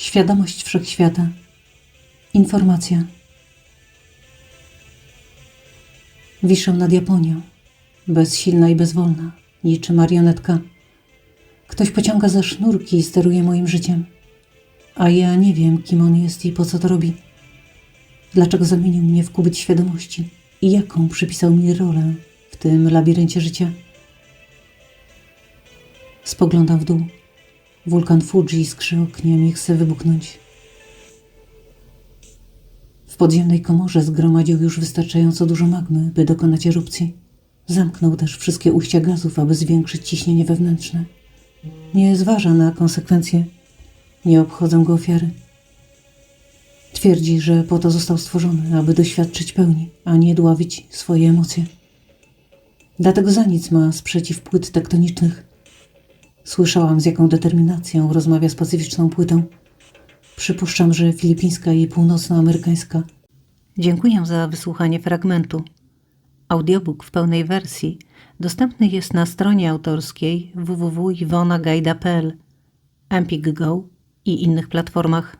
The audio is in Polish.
Świadomość wszechświata. Informacja. Wiszę nad Japonią, bezsilna i bezwolna, niczym marionetka. Ktoś pociąga za sznurki i steruje moim życiem. A ja nie wiem, kim on jest i po co to robi. Dlaczego zamienił mnie w kubyt świadomości i jaką przypisał mi rolę w tym labiryncie życia. Spoglądam w dół. Wulkan Fuji skrzy ogniem i chce wybuchnąć. W podziemnej komorze zgromadził już wystarczająco dużo magmy, by dokonać erupcji. Zamknął też wszystkie ujścia gazów, aby zwiększyć ciśnienie wewnętrzne. Nie zważa na konsekwencje. Nie obchodzą go ofiary. Twierdzi, że po to został stworzony, aby doświadczyć pełni, a nie dławić swoje emocje. Dlatego za nic ma sprzeciw płyt tektonicznych. Słyszałam, z jaką determinacją rozmawia z pacyficzną płytą. Przypuszczam, że filipińska i północnoamerykańska. Dziękuję za wysłuchanie fragmentu. Audiobook w pełnej wersji dostępny jest na stronie autorskiej www.iwonagajda.pl, Empik Go i innych platformach.